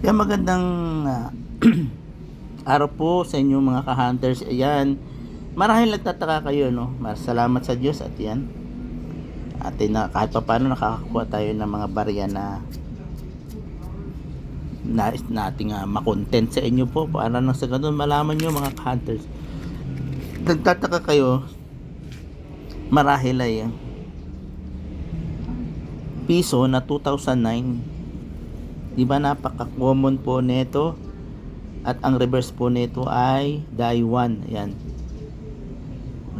Kaya magandang ah, araw po sa inyo mga ka-hunters. Ayan, marahil nagtataka kayo, no? Salamat sa Diyos at yan. At na, kahit pa paano nakakakuha tayo ng mga barya na nais nating uh, makontent sa inyo po para nang sa ganun malaman nyo mga ka-hunters. Nagtataka kayo, marahil ay ah, piso na 2009 Di ba napaka-common po nito? At ang reverse po nito ay Daiwan. Yan.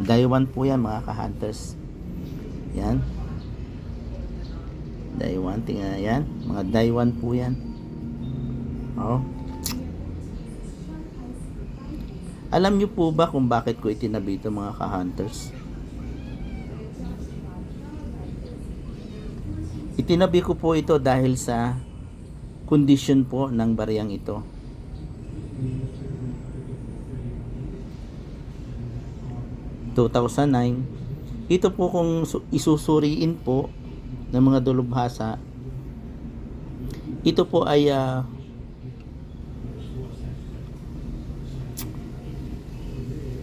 Daiwan po yan mga ka-hunters. Yan. Daiwan. Tingnan na yan. Mga Daiwan po yan. Oh. Alam niyo po ba kung bakit ko itinabi ito mga ka-hunters? Itinabi ko po ito dahil sa kondisyon po ng bariyang ito. ...2009... ...ito po kung su- isusuriin po... ...ng mga dulubhasa... ...ito po ay... ah,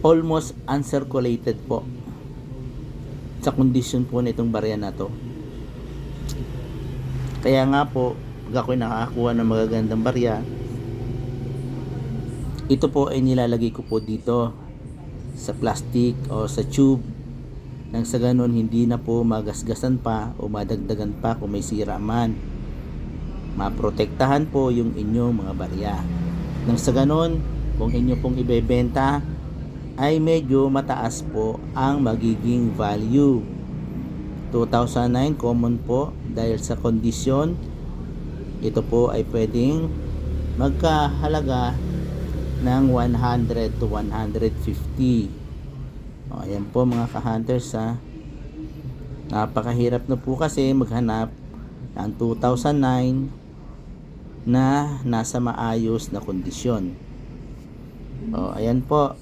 ...almost uncirculated po... ...sa kondisyon po nitong barya na to... ...kaya nga po pag ako'y nakakakuha ng magagandang barya. Ito po ay nilalagay ko po dito sa plastic o sa tube. Nang sa ganun hindi na po magasgasan pa o madagdagan pa kung may sira man. Maprotektahan po yung inyong mga barya. Nang sa ganun kung inyo pong ibebenta ay medyo mataas po ang magiging value. 2009 common po dahil sa kondisyon ito po ay pwedeng magkahalaga ng 100 to 150 o, ayan po mga ka-hunters ha. Napakahirap na po kasi maghanap ng 2009 na nasa maayos na kondisyon. O ayan po.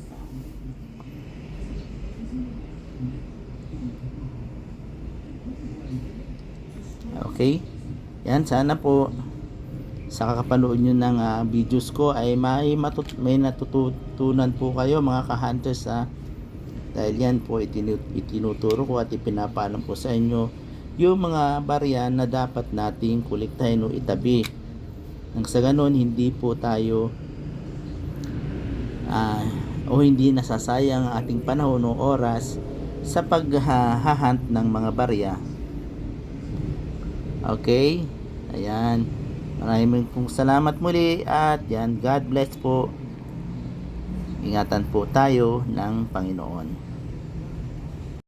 Okay yan sana po sa kakapanood nyo ng ah, videos ko ay may, matut may natutunan po kayo mga ka-hunters ha. Dahil yan po itinu itinuturo ko at ipinapalam po sa inyo yung mga barya na dapat nating kuliktahin o itabi. Nang sa ganun hindi po tayo ah, o hindi nasasayang ang ating panahon o oras sa paghahunt ng mga barya. Okay? Ayan. Maraming pong salamat muli at yan, God bless po. Ingatan po tayo ng Panginoon.